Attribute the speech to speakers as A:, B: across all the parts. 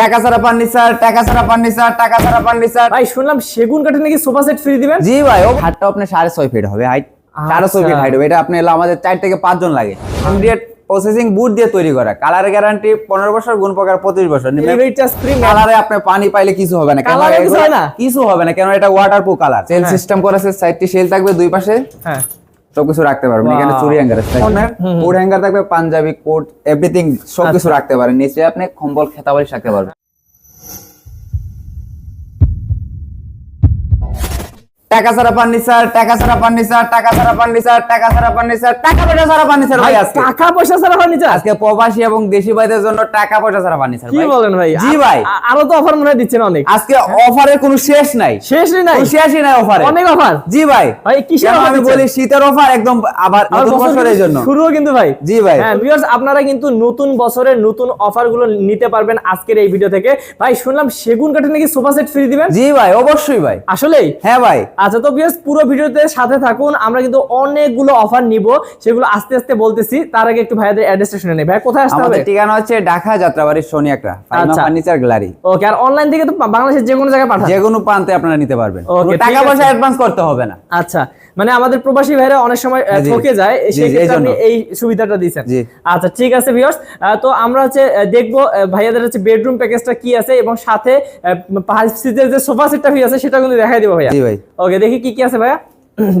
A: টাকা ছাড়া ফার্নিচার টাকা ছাড়া ফার্নিচার টাকা ছাড়া ফার্নিচার
B: ভাই শুনলাম সেগুন কাঠে নাকি সোফা সেট ফ্রি দিবেন?
A: জি ভাই ও হাটটা আপনার সাড়ে ছয় ফিট হবে হাইট সাড়ে ছয় ফিট
B: আচ্ছা।
A: হাইট হবে। এটা আপনি এলো আমাদের চার থেকে পাঁচজন লাগে। ইমিডিয়েট প্রসেসিং বুট দিয়ে তৈরি করা। কালার গ্যারান্টি পনেরো বছর গুণ প্রকার পঁচিশ বছর। কালারে আপনার পানি পাইলে কিছু হবে না। কেন
B: কিছু না?
A: কিছু হবে না কেন এটা ওয়াটার প্রুফ কালার সেল। সিস্টেম করেছে সাইডটি সেল থাকবে দুই পাশে।
B: হ্যাঁ।
A: সবকিছু রাখতে পারবেন। এখানে চুরি হ্যাঙ্গার আপনার কোট হ্যাঙ্গার থাকবে পাঞ্জাবি কোট এভরিথিং সবকিছু
B: আচ্ছা।
A: রাখতে পারেন। নিচে আপনি কম্বল খেতাবালি রাখতে পারবেন। টাকা ছাড়া ফার্নিচার টাকা ছাড়া ফার্নিচার টাকা ছাড়া ফার্নিচার টাকা ছাড়া ফার্নিচার টাকা পয়সা ছাড়া ফার্নিচার
B: ভাই
A: আজকে।
B: টাকা পয়সা ছাড়া ফার্নিচার
A: আজকে প্রবাসী এবং দেশি ভাইদের জন্য টাকা পয়সা ছাড়া ফার্নিচার
B: কি বলেন ভাই?
A: জি ভাই।
B: আরও তো অফার মনে দিচ্ছেন অনেক।
A: আজকে অফারের কোনো শেষ নাই।
B: শেষই নাই?
A: শেষই নাই অফারে
B: অনেক অফার
A: জি ভাই।
B: ভাই কিসের
A: কেন আমি বলি শীতের অফার একদম আবার নতুন বছরের জন্য।
B: শুরুও কিন্তু ভাই।
A: জি ভাই।
B: হ্যাঁ ভিউয়ার্স আপনারা কিন্তু নতুন বছরের নতুন অফারগুলো নিতে পারবেন আজকের এই ভিডিও থেকে। ভাই শুনলাম সেগুন কাঠে নাকি সোফা সেট ফ্রি দিবেন?
A: জি ভাই অবশ্যই ভাই।
B: আসলেই?
A: হ্যাঁ ভাই।
B: আচ্ছা তো বিএস পুরো ভিডিওতে সাথে থাকুন। আমরা কিন্তু অনেকগুলো অফার নিব। সেগুলো আস্তে আস্তে বলতেছি। তার আগে একটু ভাইদের অ্যাড্রেসটা শুনে নেই। ভাই কোথায় আসতে হবে?
A: আমাদের ঠিকানা হচ্ছে ঢাকা যাত্রাবাড়ির সোনি একটা
B: আচ্ছা।
A: ফার্নিচার গ্যালারি
B: ওকে আর অনলাইন থেকে তো বাংলাদেশের যে কোনো জায়গায় পাঠান।
A: যে কোনো প্রান্তে আপনারা নিতে পারবেন। টাকা পয়সা অ্যাডভান্স করতে হবে না।
B: আচ্ছা। মানে আমাদের প্রবাসী ভাইরা অনেক সময় ঠকে যায়
A: জি, এই
B: আপনি এই সুবিধাটা দিয়েছেন। আচ্ছা ঠিক আছে ভিউয়ার্স তো আমরা হচ্ছে দেখব ভাইয়াদের হচ্ছে বেডরুম প্যাকেজটা কি আছে এবং সাথে পাঁচ সিটের যে সোফা সেটটা হয়ে আছে সেটা কিন্তু দেখাই দিব ভাইয়া। ওকে দেখি কি কি আছে ভাইয়া।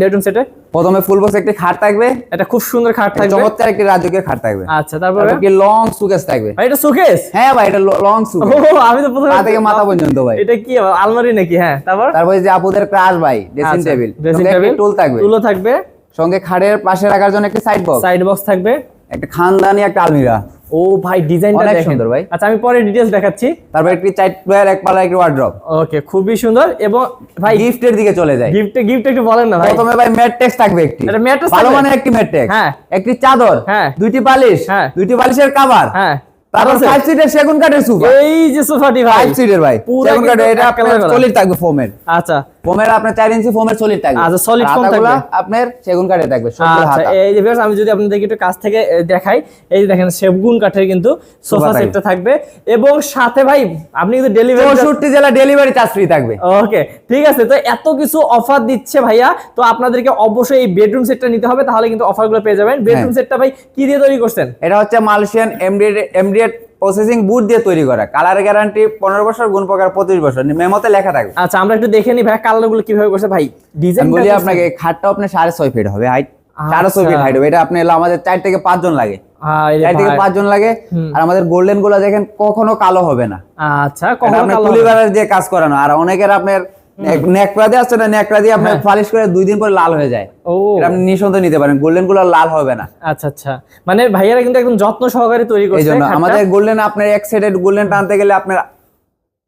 B: বেডরুম সেটে
A: প্রথমে ফুল বক্স একটি খাট থাকবে।
B: এটা খুব সুন্দর খাট থাকবে।
A: চমৎকার একটি রাজকীয় খাট থাকবে।
B: আচ্ছা তারপরে?
A: কি লং সুকেস থাকবে।
B: ভাই এটা শোকেস
A: হ্যাঁ ভাই এটা লং
B: ও
A: সুকেস
B: আমি তো প্রথমে
A: থেকে মাথা পর্যন্ত ভাই।
B: এটা কি আলমারি নাকি? হ্যাঁ তারপর?
A: তারপর যে আপুদের ক্রাশ ভাই ড্রেসিং টেবিল
B: ড্রেসিং টেবিল
A: টুল থাকবে।
B: টুলও থাকবে।
A: সঙ্গে খাটের পাশে রাখার জন্য একটা সাইড বক্স
B: সাইড বক্স থাকবে।
A: একটা খানদানি একটা আলমিরা।
B: ও ভাই ডিজাইনটা
A: অনেক সুন্দর ভাই।
B: আচ্ছা আমি পরে ডিটেইলস দেখাচ্ছি
A: তারপর একটি চার প্লেয়ার এক পালা একটি ওয়ার্ড্রপ
B: ওকে খুবই সুন্দর এবং ভাই
A: গিফটের দিকে চলে যায়
B: গিফট গিফট একটু বলেন না ভাই
A: প্রথমে ভাই ম্যাট্রেক্স থাকবে একটি
B: এটা mattress
A: ভালো? মানের একটি ম্যাট্রেক্স
B: হ্যাঁ।
A: একটি চাদর
B: হ্যাঁ।
A: দুইটি বালিশ
B: হ্যাঁ।
A: দুইটি বালিশের কভার
B: হ্যাঁ
A: তারপর
B: আছে?
A: ফাইভ সিটের সেগুন কাঠের সোফা
B: এই যে সোফাটি ভাই
A: ফাইভ সিটের ভাই
B: পুরা
A: সেগুন কাঠের এটা। সলিড থাকবে ফোমের
B: আচ্ছা
A: ফোমের আপনার ইঞ্চি ফোমের সলিড থাকবে।
B: আচ্ছা, foam
A: হাতাগুলা
B: থাকবে।
A: আপনার সেগুন কাঠের থাকবে
B: আচ্ছা এই যে আমি যদি আপনাদেরকে একটু কাছ থেকে দেখাই এই যে দেখেন সেগুন কাঠের কিন্তু সোফা সেটটা থাকবে। এবং সাথে ভাই আপনি কিন্তু ডেলিভারি
A: চৌষট্টি জেলা ডেলিভারি চার্জ ফ্রি থাকবে।
B: ওকে ঠিক আছে তো এত কিছু অফার দিচ্ছে ভাইয়া তো আপনাদেরকে অবশ্যই এই বেডরুম সেটটা নিতে হবে তাহলে কিন্তু অফারগুলো পেয়ে যাবেন। বেডরুম সেটটা ভাই কি দিয়ে তৈরি করছেন?
A: এটা হচ্ছে মালয়েশিয়ান এমডিএড প্রসেসিং বুট দিয়ে তৈরি করা। কালার গ্যারান্টি পনেরো বছর গুণ প্রকার পঁচিশ বছর। মেমোতে লেখা থাকবে।
B: আচ্ছা আমরা একটু দেখে নিই ভাই কালারগুলো কীভাবে করছে। ভাই ডিজাইন
A: বলি আপনাকে খাটটা আপনার সাড়ে ছয় ফিট হবে হাইট সাড়ে ছয় ফিট। হাইট হবে। এটা আপনি আমাদের চার থেকে পাঁচজন লাগে।
B: হ্যাঁ,
A: চার থেকে পাঁচজন লাগে। আর আমাদের গোল্ডেনগুলো দেখেন কখনো কালো হবে না।
B: আচ্ছা কখনো কালো
A: তুলি দিয়ে কাজ করানো। আর অনেকের আপনার নেকড়া দিয়ে আসছে না নেকড়া দিয়ে আপনার ফালিশ করে দুই দিন পরে লাল হয়ে যায়।
B: ও।
A: এটা আপনি নিঃসন্দেহে নিতে পারেন গোল্ডেনগুলো লাল হবে না।
B: আচ্ছা আচ্ছা। মানে ভাইয়ারা কিন্তু একদম যত্ন সহকারে তৈরি
A: এই
B: করছে
A: জন্য আমাদের গোল্ডেন আপনার এক সাইডের গোল্ডেন টানতে গেলে আপনার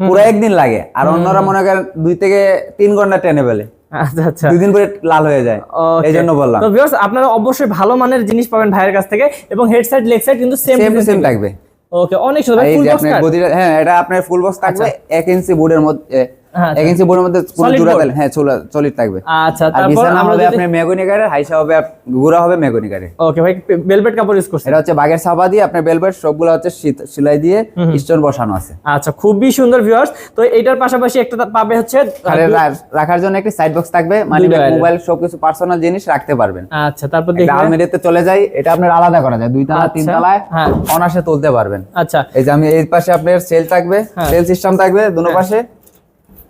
A: পুরো একদিন লাগে। আর অন্যরা মনে করেন দুই থেকে তিন ঘণ্টা টেনে ফেলে।
B: আচ্ছা আচ্ছা।
A: দুই দিন পরে লাল হয়ে যায়। এই জন্য বললাম।
B: তো ভিউয়ার্স আপনারা অবশ্যই ভালো মানের জিনিস পাবেন ভাইয়ের কাছ থেকে এবং সাইড লেগ সাইড কিন্তু সেম
A: সেম থাকবে।
B: ওকে অনেক সুন্দর। ফুল বক্স
A: হ্যাঁ এটা আপনার ফুল বক্স থাকবে এক ইঞ্চি বোর্ডের মধ্যে
B: হ্যাঁ,
A: ইঞ্চি বোর্ডের মধ্যে পুরো জোড়া হ্যাঁ সলিড থাকবে।
B: আচ্ছা
A: আর
B: তারপর
A: বিছানা
B: আমরা
A: হবে আপনার মেগনি কাঠের হাইসা হবে গুড়া হবে মেগনি কাঠের
B: ওকে ভাই বেলভেট কাপড় ইউজ করছেন।
A: এটা হচ্ছে বাগের ছাপা দিয়ে আপনার বেলভেট সবগুলো হচ্ছে সেলাই দিয়ে স্টোন বসানো আছে।
B: আচ্ছা খুবই সুন্দর ভিউয়ার্স তো এটার পাশাপাশি একটা পাবে হচ্ছে
A: রাখার জন্য একটি সাইড বক্স থাকবে মানে মোবাইল সবকিছু পার্সোনাল জিনিস রাখতে পারবেন।
B: আচ্ছা তারপর দেখি।
A: আলমারিতে চলে যাই এটা আপনার আলাদা করা যায় দুই তলা তিন
B: আচ্ছা,
A: তলায়
B: হ্যাঁ।
A: অনাসে তুলতে পারবেন।
B: আচ্ছা।
A: এই যে আমি এই পাশে আপনার সেল থাকবে
B: হ্যাঁ।
A: সেল সিস্টেম থাকবে দুনো পাশে।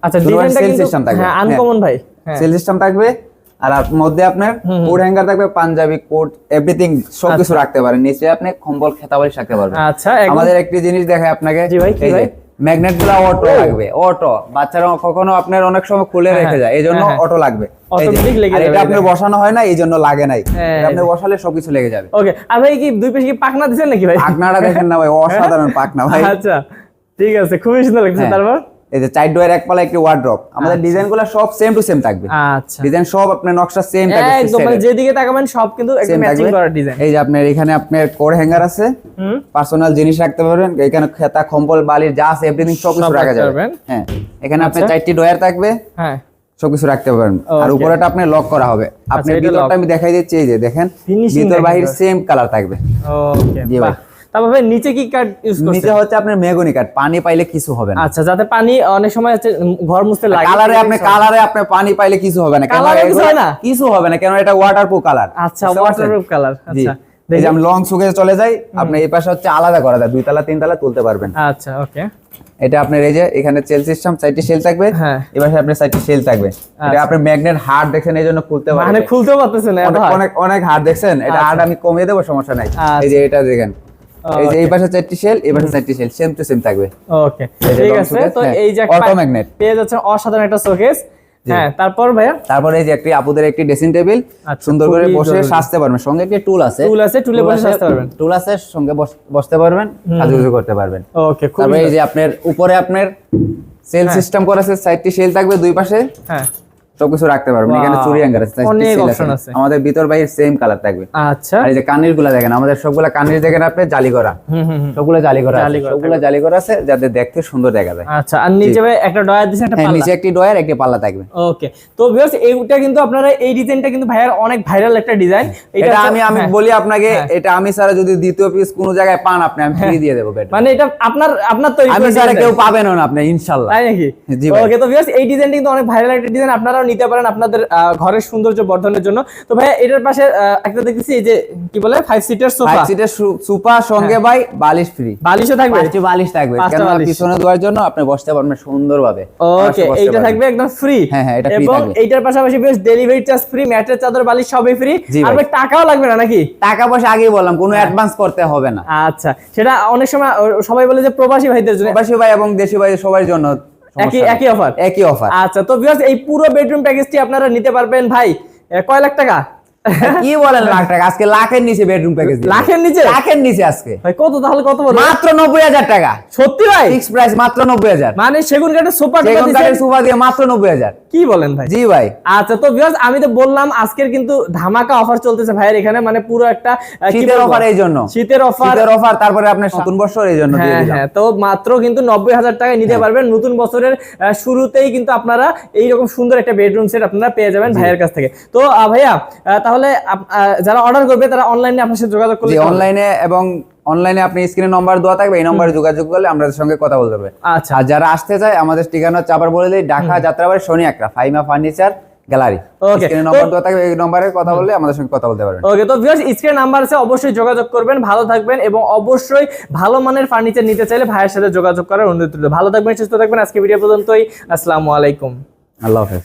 B: আচ্ছা ডিজাইনটা কিন্তু
A: system থাকবে।
B: হ্যাঁ
A: হ্যাঁ।
B: আনকমন ভাই। হ্যাঁ।
A: সেল সিস্টেম থাকবে আর আপ- মধ্যে আপনার কোট হ্যাঙ্গার থাকবে পাঞ্জাবি কোট এভরিথিং সবকিছু রাখতে পারেন। নিচে আপনি কম্বল খেতাবালি রাখতে পারবেন।
B: আচ্ছা
A: আমাদের একটি জিনিস দেখায় আপনাকে।
B: জি ভাই, কি ভাই?
A: ম্যাগনেটগুলো অটো লাগবে অটো বাচ্চারা কখনো আপনার অনেক সময় খুলে রেখে যায় এই জন্য
B: হ্যাঁ, হ্যাঁ।
A: অটো লাগবে। আপনার বসানো হয় না এই জন্য লাগে নাই।
B: হ্যাঁ,
A: আপনি বসালে সবকিছু লেগে যাবে।
B: ওকে আর ভাই কি দুই পাশে কি পাখনা দিছেন নাকি ভাই?
A: পাকনাটা দেখেন না ভাই অসাধারণ পাকনা ভাই।
B: আচ্ছা ঠিক আছে খুবই সুন্দর লাগছে
A: হ্যাঁ।
B: তারপর?
A: এই যে চার ডোয়ের এক পালা একটি ওয়ার্ড্রপ আমাদের ডিজাইনগুলো সব সেম টু সেম থাকবে।
B: আচ্ছা।
A: ডিজাইন সব আপনার নকশা সেম থাকবে
B: একদম মানে যেদিকে তাকাবেন সব কিন্তু একদম ম্যাচিং করা ডিজাইন
A: এই যে আপনার এখানে আপনার কোর হ্যাঙ্গার আছে।
B: হুম।
A: পার্সোনাল জিনিস রাখতে পারবেন এখানে খেতা কম্বল বালির জাস এভরিথিং সব কিছু রাখা যাবে। হ্যাঁ এখানে আপনার
B: আচ্ছা।
A: চারটি ডয়ার থাকবে।
B: হ্যাঁ।
A: সবকিছু রাখতে পারবেন। আর. উপরেটা আপনি লক করা হবে। আপনার
B: এটা
A: ভিতরটা আমি দেখাই দিচ্ছি এই যে দেখেন। ভিতর বাহির সেম কালার থাকবে।
B: ওকে
A: জি ভাই।
B: তারপর ভাই নিচে কি কাঠ ইউজ করছে
A: নিচে হচ্ছে আপনার মেগনি কাঠ পানি পাইলে কিছু হবে না।
B: আচ্ছা যাতে পানি অনেক সময় হচ্ছে ঘর মুছতে লাগে।
A: কালারে আপনি কালারে আপনি পানি পাইলে কিছু হবে না।
B: কালারে কিছু হয় না?
A: কিছু হবে না কেন এটা ওয়াটারপ্রুফ কালার
B: আচ্ছা ওয়াটারপ্রুফ কালার আচ্ছা।
A: এই যে আমি লং চলে যাই আপনি এই পাশে হচ্ছে আলাদা করা যায় দুই তলা তিন তলা তুলতে পারবেন।
B: আচ্ছা ওকে
A: এটা আপনার এই যে এখানে চেল সিস্টেম সাইডে সেল থাকবে।
B: হ্যাঁ।
A: এবার আপনার সাইডে সেল থাকবে। এটা আপনি ম্যাগনেট হার্ড দেখছেন এই জন্য খুলতে পারবেন
B: মানে খুলতেও পারতেছে না এত
A: অনেক অনেক হার্ড দেখছেন এটা হার্ড আমি কমিয়ে দেবো সমস্যা নাই।
B: আচ্ছা।
A: এই যে এটা দেখেন। এই যে এই পাশে চারটি সেল এই পাশে চারটি সেল সেম টু সেম থাকবে।
B: ওকে ঠিক আছে তো
A: হ্যাঁ,
B: এই যে
A: auto magnet।
B: পেয়ে যাচ্ছেন অসাধারণ একটা শোকেস হ্যাঁ তারপর ভাইয়া?
A: তারপরে এই যে একটি আপুদের একটি ড্রেসিং টেবিল
B: আচ্ছা,
A: সুন্দর করে বসে সাজতে পারবেন। সঙ্গে একটি টুল আছে।
B: টুল আছে, টুলে বসে সাজতে পারবেন।
A: টুল আছে সঙ্গে বসতে পারবেন সাজুগুজু করতে পারবেন।
B: ওকে খুব
A: তারপরে এই যে আপনার উপরে আপনার সেল সিস্টেম করা আছে সাইডটি সেল থাকবে দুই পাশে।
B: হ্যাঁ।
A: সবকিছু রাখতে পারবেন। এখানে চুরি হ্যাঙ্গার আছে
B: অনেক।
A: আমাদের ভিতর বাইরে সেম কালার থাকবে।
B: আচ্ছা।
A: আর এই যে কানেরগুলা দেখেন আমাদের সবগুলা কানের দেখেন আপনি জালি করা। সবগুলা জালি করা আছে। সবগুলা জালি করা আছে যাতে দেখতে সুন্দর দেখা যায়।
B: আচ্ছা আর নিচে ভাই একটা ডয়ার দিছে একটা
A: হ্যাঁ
B: পাল্লা।
A: নিচে একটি ডয়ার একটি পাল্লা থাকবে।
B: ওকে তো ভিউয়ার্স এইটা কিন্তু আপনারা এই ডিজাইনটা কিন্তু ভাইয়ার অনেক ভাইরাল একটা ডিজাইন
A: এটা আমি আমি বলি আপনাকে
B: হ্যাঁ।
A: এটা আমি ছাড়া যদি দ্বিতীয় পিস কোনো জায়গায় পান আপনি আমি ফ্রি দিয়ে দেবো বেটা
B: মানে এটা আপনার আপনার তৈরি
A: আমি ছাড়া কেউ পাবেন না আপনি ইনশাল্লাহ।
B: তাই নাকি? ওকে তো ভিউয়ার্স এই ডিজাইনটা কিন্তু অনেক ভাইরাল একটা ডিজাইন আপনারাও নিতে পারেন আপনাদের ঘরের সৌন্দর্য বর্ধনের জন্য। তো ভাই এটার পাশে একটা দেখতেছি এই যে কি বলে? ফাইভ সিটার সোফা
A: ফাইভ সিটের সুপা সঙ্গে ভাই বালিশ ফ্রি
B: বালিশও থাকবে?
A: পাঁচটি বালিশ থাকবে। কেন পিছনে দেওয়ার জন্য আপনি বসতে পারবেন সুন্দরভাবে।
B: ওকে এইটা থাকবে একদম ফ্রি
A: হ্যাঁ, হ্যাঁ, এটা free
B: এবং। এইটার পাশাপাশি বেশ ডেলিভারি চার্জ ফ্রি ম্যাট্রেস চাদর বালিশ সবই ফ্রি আর
A: ভাই।
B: টাকাও লাগবে না নাকি?
A: টাকা পয়সা আগেই বললাম কোনো অ্যাডভান্স করতে হবে না।
B: আচ্ছা সেটা অনেক সময় সবাই বলে যে প্রবাসী ভাইদের জন্য।
A: প্রবাসী ভাই এবং দেশি ভাই সবার জন্য
B: একই একই অফার
A: একই অফার
B: আচ্ছা তো ভিউয়ার্স এই পুরো বেডরুম প্যাকেজটি আপনারা নিতে পারবেন ভাই কয় লাখ টাকা?
A: কি বলেন লাখ টাকা আজকে লাখের নিচে বেডরুম প্যাকেজ
B: লাখের নিচে?
A: লাখের নিচে আজকে।
B: ভাই কত তাহলে কত বড়
A: মাত্র টাকা।
B: সত্যি ভাই?
A: ফিক্স প্রাইস মাত্র
B: মানে সেগুন কাঠের সোফা
A: সেগুন কাঠের সুপা দিয়ে মাত্র
B: কি বলেন ভাই?
A: জি ভাই।
B: আচ্ছা তো ভিউয়ার্স আমি তো বললাম আজকের কিন্তু ধামাকা অফার চলতেছে ভাইয়ের এখানে মানে পুরো একটা
A: শীতের অফার এই জন্য।
B: শীতের অফার
A: শীতের অফার তারপরে আপনার নতুন বছর এই জন্য দিয়ে
B: হ্যাঁ
A: দিলাম।
B: হ্যাঁ তো মাত্র কিন্তু নব্বই হাজার টাকায় নিতে পারবেন। নতুন বছরের শুরুতেই কিন্তু আপনারা এইরকম সুন্দর একটা বেডরুম সেট আপনারা পেয়ে যাবেন ভাইয়ের কাছ থেকে। তো ভাইয়া তাহলে যারা অর্ডার করবে তারা অনলাইনে আপনার সাথে যোগাযোগ
A: করবে অনলাইনে এবং অনলাইনে আপনি স্ক্রিনে নম্বর দেওয়া থাকবে এই নম্বরে যোগাযোগ করলে আমাদের সঙ্গে কথা বলতে পারবে।
B: আচ্ছা।
A: আর যারা আসতে চায় আমাদের ঠিকানা হচ্ছে আবার বলে দিই ঢাকা যাত্রাবাড়ি শনি একটা ফাইমা ফার্নিচার গ্যালারি।
B: Okay,
A: স্ক্রিনে নম্বর দেওয়া থাকবে এই নম্বরে কথা বললে আমাদের সঙ্গে কথা বলতে পারবেন।
B: ওকে তো ভিউয়ার্স স্ক্রিন নাম্বার আছে অবশ্যই যোগাযোগ করবেন ভালো থাকবেন এবং অবশ্যই ভালো মানের ফার্নিচার নিতে চাইলে ভাইয়ের সাথে যোগাযোগ করার অনুরোধ রইল। ভালো থাকবেন সুস্থ থাকবেন আজকে ভিডিও পর্যন্তই। আসসালামু আলাইকুম।
A: আল্লাহ হাফেজ।